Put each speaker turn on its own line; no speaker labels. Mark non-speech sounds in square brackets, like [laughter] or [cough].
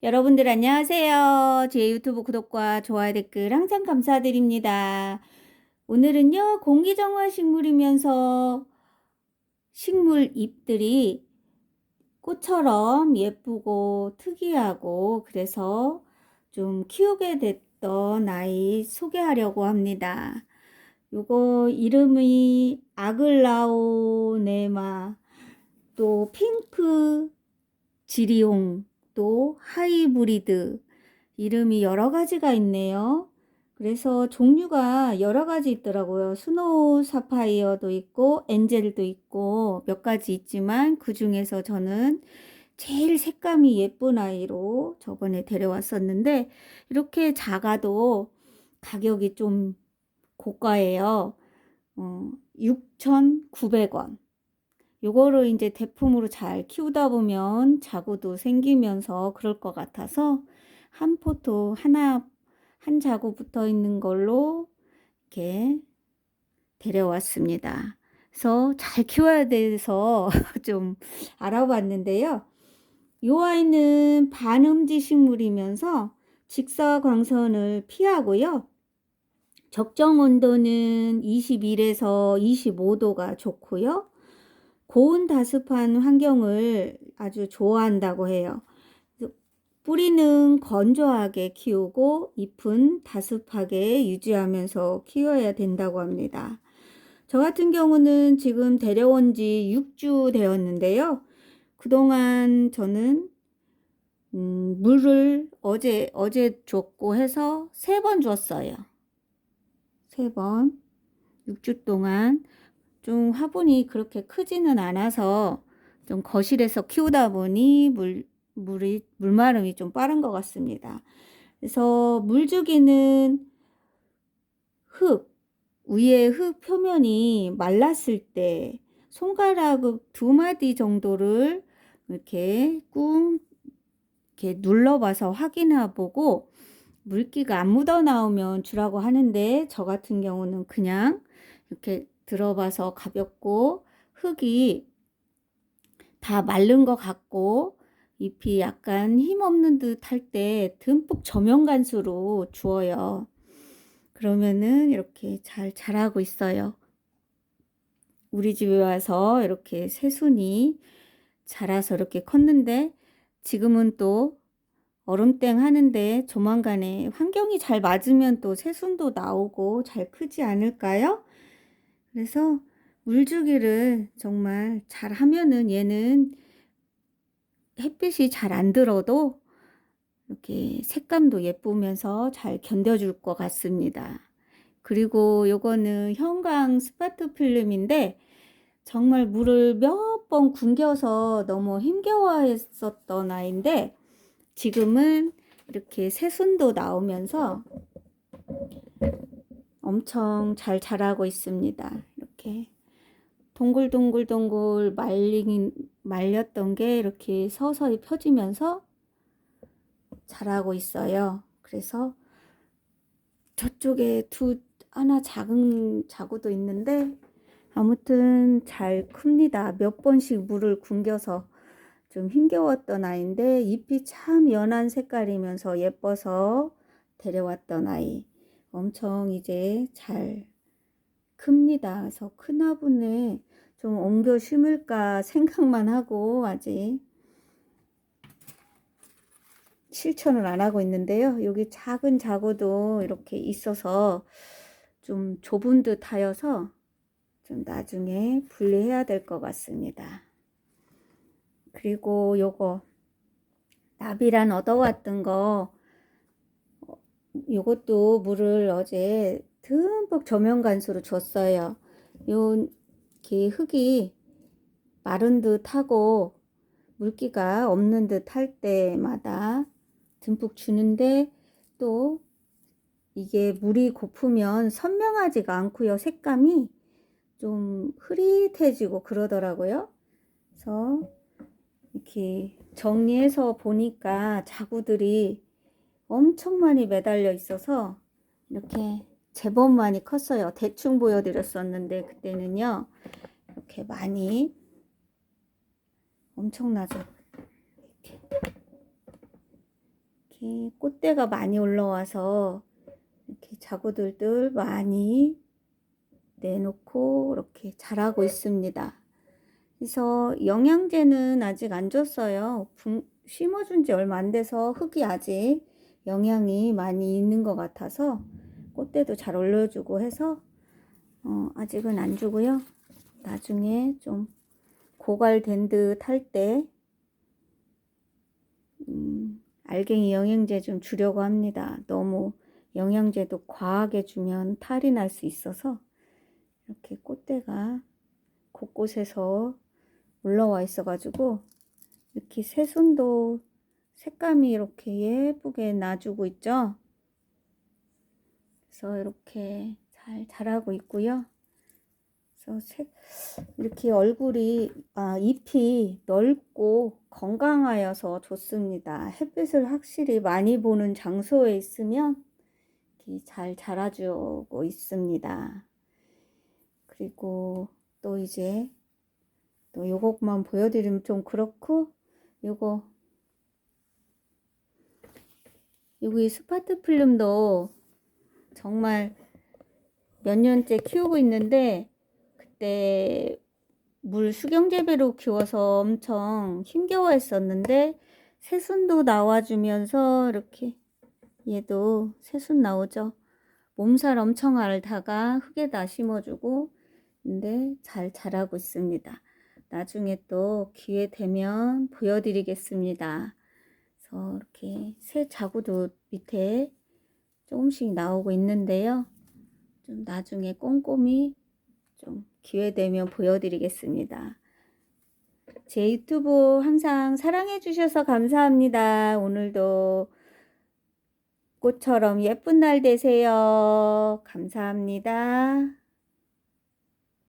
여러분들 안녕하세요. 제 유튜브 구독과 좋아요 댓글 항상 감사드립니다. 오늘은요, 공기정화 식물이면서 식물 잎들이 꽃처럼 예쁘고 특이하고 그래서 좀 키우게 됐던 아이 소개하려고 합니다. 요거 이름이 아글라오네마 또 핑크 지리용 또 하이브리드 이름이 여러 가지가 있네요. 그래서 종류가 여러 가지 있더라고요. 스노우 사파이어도 있고 엔젤도 있고 몇 가지 있지만 그 중에서 저는 제일 색감이 예쁜 아이로 저번에 데려왔었는데 이렇게 작아도 가격이 좀 고가예요. 어, 6,900원. 요거를 이제 대품으로 잘 키우다 보면 자구도 생기면서 그럴 것 같아서 한 포토 하나 한 자구 붙어 있는 걸로 이렇게 데려왔습니다. 그래서 잘 키워야 돼서 [laughs] 좀 알아봤는데요. 요 아이는 반음지 식물이면서 직사광선을 피하고요. 적정 온도는 21에서 25도가 좋고요. 고온 다습한 환경을 아주 좋아한다고 해요. 뿌리는 건조하게 키우고 잎은 다습하게 유지하면서 키워야 된다고 합니다. 저 같은 경우는 지금 데려온 지 6주 되었는데요. 그동안 저는 음, 물을 어제 어제 줬고 해서 세 번 줬어요. 세 번. 6주 동안 좀 화분이 그렇게 크지는 않아서 좀 거실에서 키우다 보니 물 물이 물마름이 좀 빠른 것 같습니다. 그래서 물주기는 흙 위에 흙 표면이 말랐을 때 손가락 두 마디 정도를 이렇게 꾹 이렇게 눌러봐서 확인해 보고 물기가 안 묻어 나오면 주라고 하는데 저 같은 경우는 그냥 이렇게 들어봐서 가볍고 흙이 다 마른 것 같고 잎이 약간 힘없는 듯 할 때 듬뿍 저명간수로 주어요. 그러면은 이렇게 잘 자라고 있어요. 우리 집에 와서 이렇게 새순이 자라서 이렇게 컸는데 지금은 또 얼음땡 하는데 조만간에 환경이 잘 맞으면 또 새순도 나오고 잘 크지 않을까요? 그래서 물주기를 정말 잘 하면은 얘는 햇빛이 잘 안 들어도 이렇게 색감도 예쁘면서 잘 견뎌줄 것 같습니다. 그리고 요거는 형광 스파트 필름인데 정말 물을 몇 번 굶겨서 너무 힘겨워했었던 아이인데 지금은 이렇게 새순도 나오면서 엄청 잘 자라고 있습니다. 이렇게 동글동글동글 말린, 말렸던 게 이렇게 서서히 펴지면서 자라고 있어요. 그래서 저쪽에 두 하나 작은 자구도 있는데 아무튼 잘 큽니다. 몇 번씩 물을 굶겨서 좀 힘겨웠던 아이인데 잎이 참 연한 색깔이면서 예뻐서 데려왔던 아이. 엄청 이제 잘 큽니다. 그래서 큰 화분에 좀 옮겨 심을까 생각만 하고 아직 실천을 안 하고 있는데요. 여기 작은 자구도 이렇게 있어서 좀 좁은 듯 하여서 좀 나중에 분리해야 될 것 같습니다. 그리고 요거 나비란 얻어왔던 거 요것도 물을 어제 듬뿍 저면간수로 줬어요. 요게 흙이 마른 듯 하고 물기가 없는 듯 할 때마다 듬뿍 주는데 또 이게 물이 고프면 선명하지가 않고요. 색감이 좀 흐릿해지고 그러더라고요. 그래서 이렇게 정리해서 보니까 자구들이 엄청 많이 매달려 있어서 이렇게 제법 많이 컸어요. 대충 보여드렸었는데 그때는요. 이렇게 많이 엄청나죠. 이렇게. 이렇게 꽃대가 많이 올라와서 이렇게 자구들들 많이 내놓고 이렇게 자라고 있습니다. 그래서 영양제는 아직 안 줬어요. 분- 심어준 지 얼마 안 돼서 흙이 아직 영양이 많이 있는 것 같아서 꽃대도 잘 올려주고 해서 어, 아직은 안 주고요. 나중에 좀 고갈된 듯 할 때 음, 알갱이 영양제 좀 주려고 합니다. 너무 영양제도 과하게 주면 탈이 날 수 있어서 이렇게 꽃대가 곳곳에서 올라와 있어가지고 이렇게 새순도 색감이 이렇게 예쁘게 나주고 있죠. 그래서 이렇게 잘 자라고 있고요. 그래서 색, 이렇게 얼굴이 아, 잎이 넓고 건강하여서 좋습니다. 햇빛을 확실히 많이 보는 장소에 있으면 잘 자라주고 있습니다. 그리고 또 이제 또 요것만 보여드리면 좀 그렇고 요거 여기 스파트 필름도 정말 몇 년째 키우고 있는데 그때 물 수경재배로 키워서 엄청 힘겨워 했었는데 새순도 나와주면서 이렇게 얘도 새순 나오죠. 몸살 엄청 앓다가 흙에다 심어주고 근데 잘 자라고 있습니다. 나중에 또 기회 되면 보여드리겠습니다. 그래서 이렇게 새 자구도 밑에 조금씩 나오고 있는데요. 좀 나중에 꼼꼼히 좀 기회 되면 보여드리겠습니다. 제 유튜브 항상 사랑해 주셔서 감사합니다. 오늘도 꽃처럼 예쁜 날 되세요. 감사합니다.